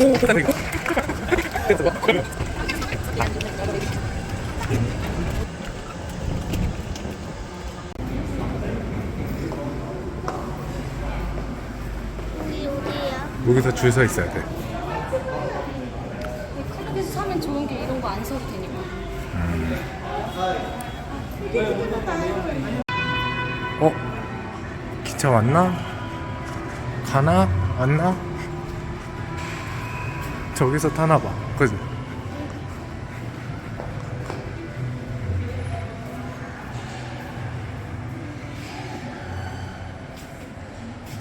여기? 여기서 줄 서 있어야 돼. 클럽에서 사면 좋은 게 이런 거 안 써도 되니까. 어? 기차 왔나? 가나? 왔나? 저기서 타나 봐. 그지?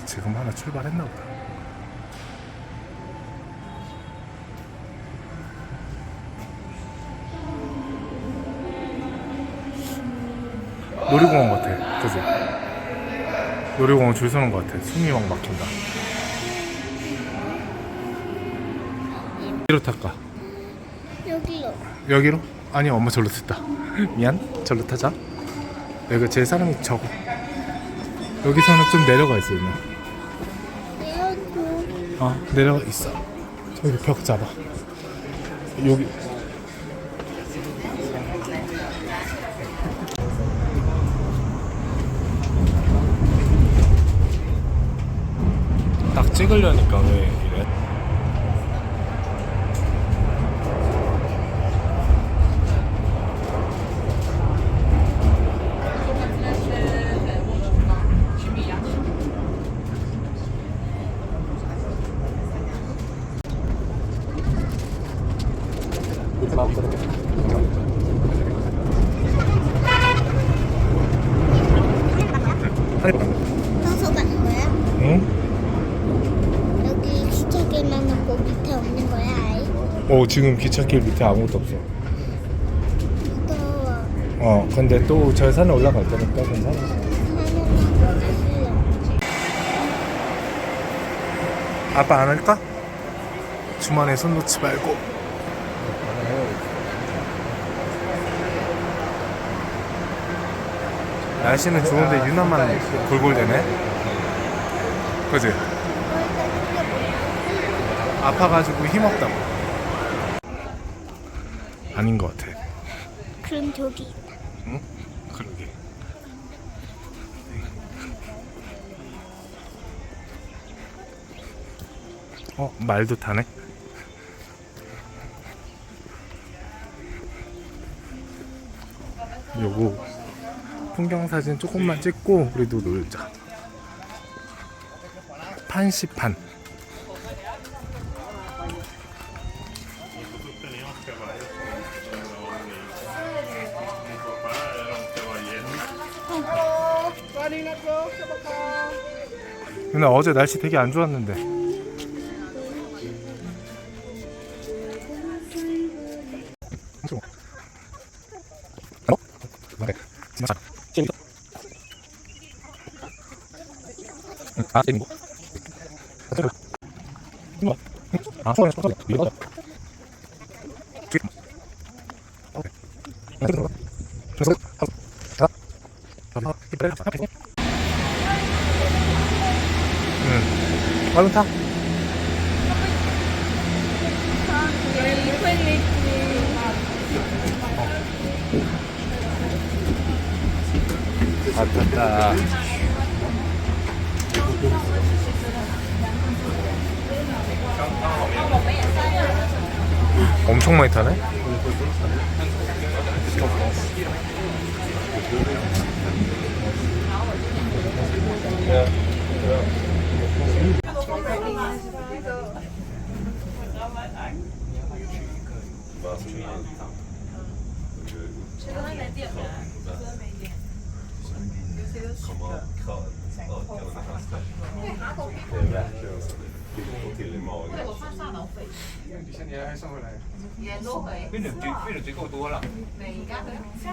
지금 하나 출발했나 보다. 놀이공원 같아. 그지? 놀이공원 줄 서는 것 같아. 숨이 막 막힌다. 어디로 탈까? 여기로. 여기로? 아니 엄마 절로 탔다. 미안. 절로 타자. 여기 제일 사람이 적어. 여기서는 좀 내려가 있어 누나. 내려줘. 어 내려가 있어. 저기 벽 잡아. 여기. 딱 찍으려니까 왜 이래? 서서 가는 거야? 응? 여기 고 밑에 없는 거야, 아이? 어 지금 기찻길 밑에 아무것도 없어. 무서워. 어 근데 또 저 산에 올라갈 때는 또 괜찮아. 하늘만 보기 싫어. 아빠 안 할까? 주머니에 손 놓지 말고. 날씨는 좋은데 유나만 골골대네. 그지? 아파가지고 힘없다고. 아닌 것 같아. 그럼 저기 있다. 응? 그러게. 어, 말도 타네. 요거 풍경 사진 조금만 찍고 우리도 놀자. 판시판. 근데 어제 날씨 되게 안 좋았는데. 아, 하고. 자. 자. 이빨 앞에. 응. 얼른 타. 다 탔다. 엄청 많이 타네?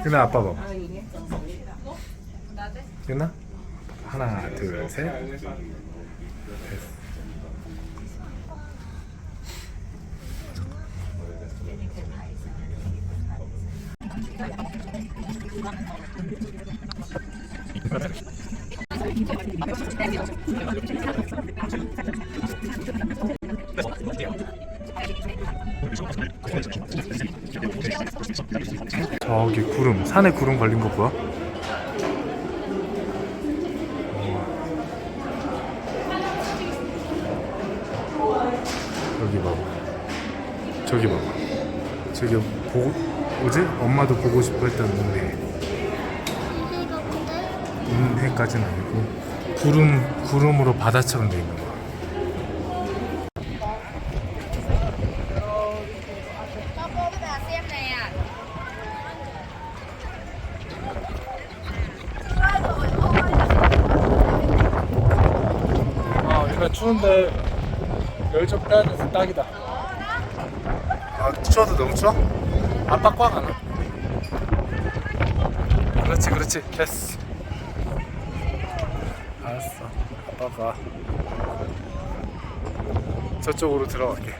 유나 아빠 봐. 유나 하나 둘 셋. 됐어. 저기 구름, 산에 구름 걸린 거 보여? 여기 봐봐. 저기 봐봐. 저기 보고 뭐지? 엄마도 보고 싶어 했던 은혜. 근데 은혜까지는 아니고 구름 구름으로 바다처럼 돼 있는 거야. 아, 여기가 추운데 열좀 빼야 돼서 딱이다. 아, 추워도 너무 추워? 아빠 꽉 안아. 그렇지, 그렇지. 됐어. 알았어. 아빠가 저쪽으로 들어갈게.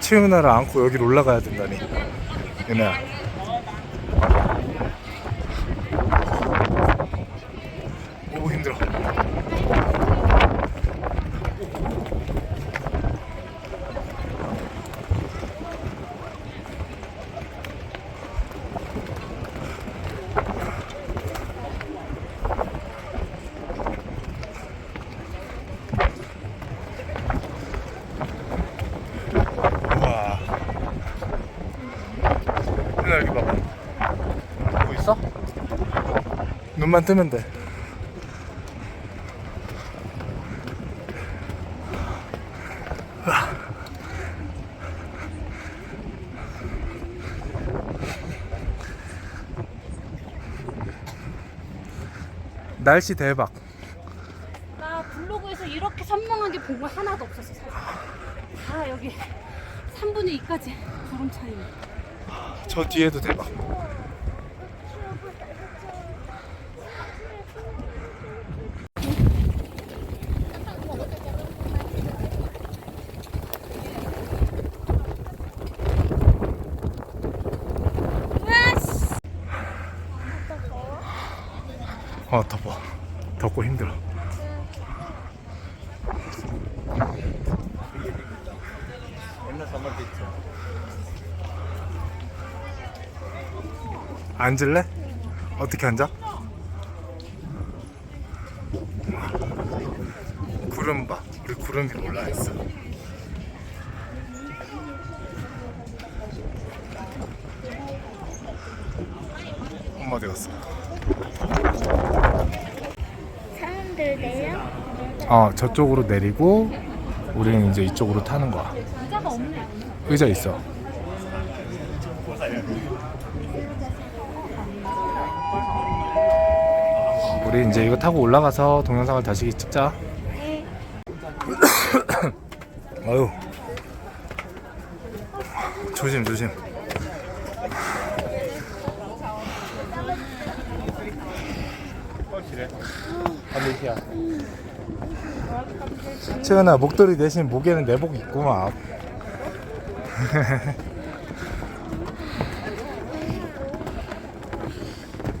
채은아를 안고 여기로 올라가야 된다니. 은혜야. 오 힘들어. 우와. 누나 여기 봐봐. 뭐 있어? 눈만 뜨면 돼. 날씨 대박. 나 블로그에서 이렇게 선명하게 본 거 하나도 없었어. 사실. 다 여기 3분의 2까지 구름 차이. 저 뒤에도 대박. 어 덥어. 덥고 힘들어. 앉을래? 어떻게 앉아? 구름 봐. 우리 구름이 올라 있어. 엄마 갔어? 내려 어 저쪽으로 내리고 우리는 이제 이쪽으로 타는 거야. 의자가 없네. 의자 있어. 우리 이제 이거 타고 올라가서 동영상을 다시 찍자. 아유. 조심 조심. 채은아 목도리 대신 목에는 내복 있구만.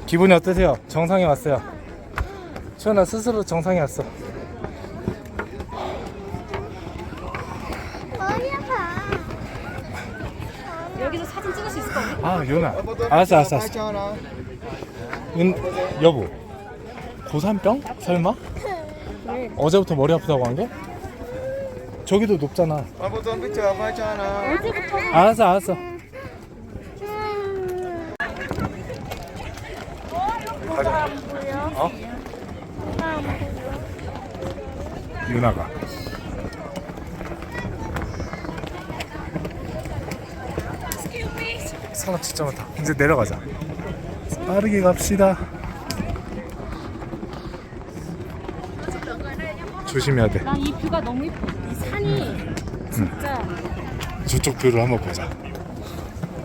기분이 어떠세요? 정상에 왔어요. 채은아 스스로 정상에 왔어. 여기서 사진 찍을 수 있을 것 같아. 아 유나. 알았어 알았어 알았어. 은 여보. 고산병? 설마? 어제부터 머리 아프다고 한 게? 저기도 높잖아. 어제부터 알았어 알았어. 가자. 어? 유나가. 사람 진짜 많다. 이제 내려가자. 빠르게 갑시다. 조심해야 돼. 난 이 뷰가 너무 예뻐. 이 산이 진짜 저쪽 뷰를 한번 보자.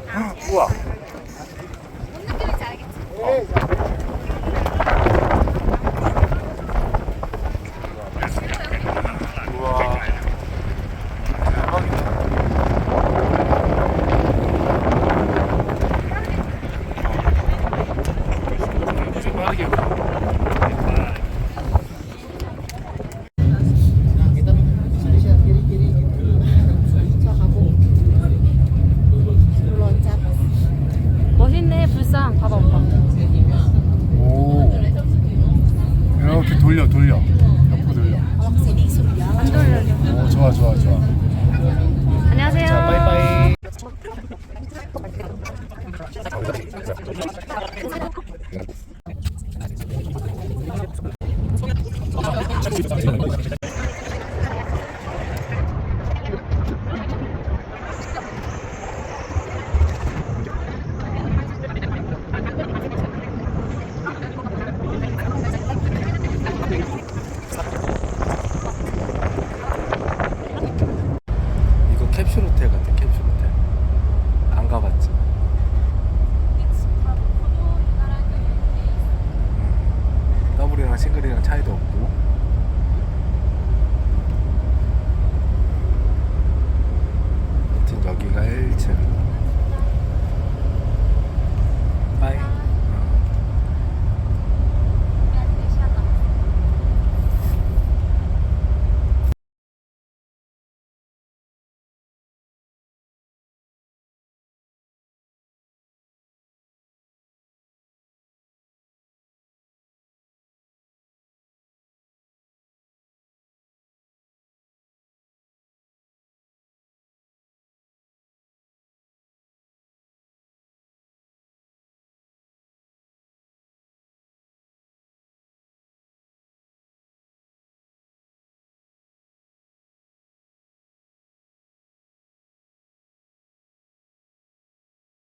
우와. 우와. 좋아 좋아 좋아. 안녕하세요. 자, 빠이빠이. 여기가 1층